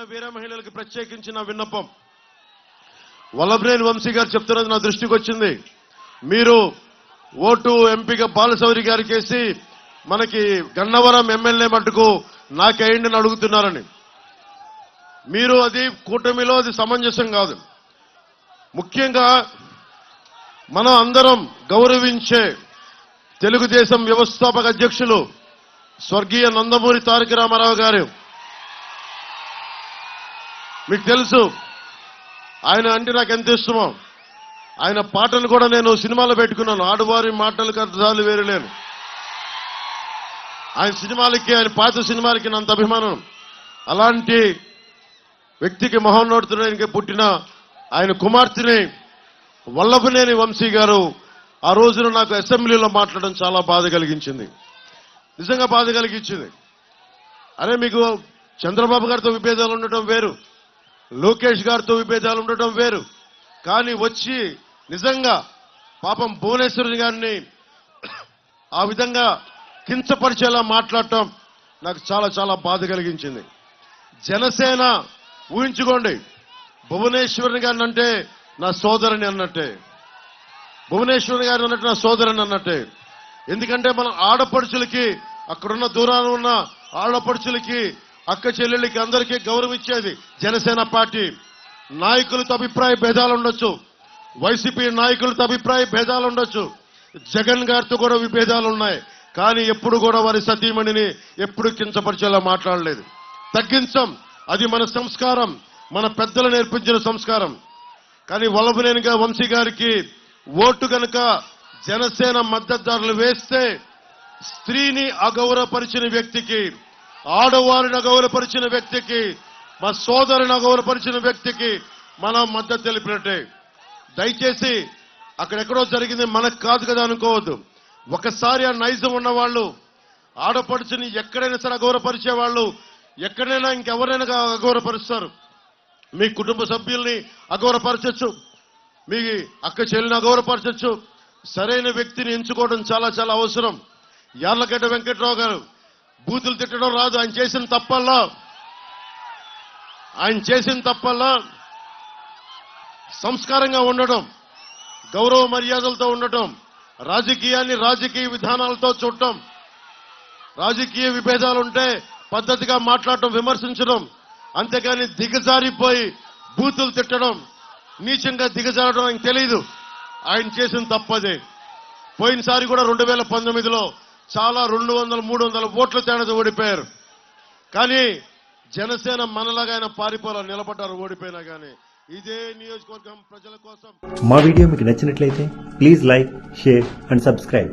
తెలంగాణ వీర మహిళలకు ప్రత్యేకించిన విన్నపం. వల్లభనేని వంశీ గారు చెప్తున్నది నా దృష్టికి వచ్చింది. మీరు ఓటు ఎంపీగా బాలసౌరి గారికి వేసి మనకి గన్నవరం ఎమ్మెల్యే మటుకు నాకేయండి అని అడుగుతున్నారని. మీరు అది కూటమిలో అది సమంజసం కాదు. ముఖ్యంగా మనం అందరం గౌరవించే తెలుగుదేశం వ్యవస్థాపక అధ్యక్షులు స్వర్గీయ నందమూరి తారక రామారావు గారు మీకు తెలుసు ఆయన అంటే నాకు ఎంత ఇష్టమో. ఆయన పాటలు కూడా నేను సినిమాలో పెట్టుకున్నాను. ఆడవారి మాటలకు కథాలు వేరు లేను ఆయన సినిమాలకి ఆయన పాత సినిమాలకి నంత అభిమానం. అలాంటి వ్యక్తికి మహోన్నతుడానికి పుట్టిన ఆయన కుమార్తెని వల్లభనేని వంశీ గారు ఆ రోజున నాకు అసెంబ్లీలో మాట్లాడడం చాలా బాధ కలిగించింది. నిజంగా బాధ కలిగించింది. అరే మీకు చంద్రబాబు గారితో విభేదాలు ఉండటం వేరు. లోకేష్ గారితో విభేదాలు ఉండటం వేరు. కానీ వచ్చి నిజంగా పాపం భువనేశ్వరి గారిని ఆ విధంగా కించపరిచేలా మాట్లాడటం నాకు చాలా చాలా బాధ కలిగించింది. జనసేన ఊహించుకోండి. భువనేశ్వరుని గారిని అంటే నా సోదరుని అన్నట్టే. భువనేశ్వరుని గారిని అన్నట్టు నా సోదరుని అన్నట్టే. ఎందుకంటే మనం ఆడపడుచులకి అక్కడున్న దూరాన ఉన్న ఆడపడుచులకి అక్క చెల్లెళ్ళకి అందరికీ గౌరవం ఇచ్చేది జనసేన పార్టీ. నాయకులతో అభిప్రాయ భేదాలు ఉండొచ్చు. వైసీపీ నాయకులతో అభిప్రాయ భేదాలు ఉండొచ్చు. జగన్ గారితో కూడా విభేదాలు ఉన్నాయి. కానీ ఎప్పుడు కూడా వారి సతీమణిని ఎప్పుడు కించపరిచేలా మాట్లాడలేదు. తగ్గించం. అది మన సంస్కారం. మన పెద్దలు నేర్పించిన సంస్కారం. కానీ వల్లభనేనిగా వంశీ గారికి ఓటు కనుక జనసేన మద్దతుదారులు వేస్తే స్త్రీని అగౌరవపరిచిన వ్యక్తికి ఆడవారిని అగౌరవపరిచిన వ్యక్తికి మా సోదరుని అగౌరవపరిచిన వ్యక్తికి మనం మద్దతు తెలిపినట్టే. దయచేసి అక్కడెక్కడో జరిగింది మనకు కాదు కదా అనుకోవద్దు. ఒకసారి ఆ నైజం ఉన్నవాళ్ళు ఆడపడుచుని ఎక్కడైనా సరే అగౌరవపరిచే వాళ్ళు ఎక్కడైనా ఇంకెవరైనా అగౌరవపరుస్తారు మీ కుటుంబ సభ్యుల్ని అగౌరవపరచచ్చు. మీ అక్క చెల్లిని అగౌరవపరచచ్చు. సరైన వ్యక్తిని ఎంచుకోవడం చాలా చాలా అవసరం. యార్లగడ్డ వెంకట్రావు గారు బూతులు తిట్టడం రాదు. ఆయన చేసిన తప్పల్లా. ఆయన చేసిన తప్పల్లా సంస్కారంగా ఉండటం గౌరవ మర్యాదలతో ఉండటం రాజకీయాన్ని రాజకీయ విధానాలతో చూడటం రాజకీయ విభేదాలు ఉంటే పద్ధతిగా మాట్లాడటం విమర్శించడం అంతేకాని దిగజారిపోయి బూతులు తిట్టడం నీచంగా దిగజారడం ఆయనకు తెలియదు ఆయన చేసిన తప్పదే. పోయినసారి కూడా రెండు వేల పంతొమ్మిదిలో చాలా రెండు వందల మూడు వందల ఓట్ల తేడాతో ఓడిపోయారు. కానీ జనసేన మనలాగా ఆయన పారిపోలా నిలబడ్డారు ఓడిపోయినా కానీ. ఇదే నియోజకవర్గం ప్రజల కోసం. మా వీడియో మీకు నచ్చినట్లయితే please like share and subscribe.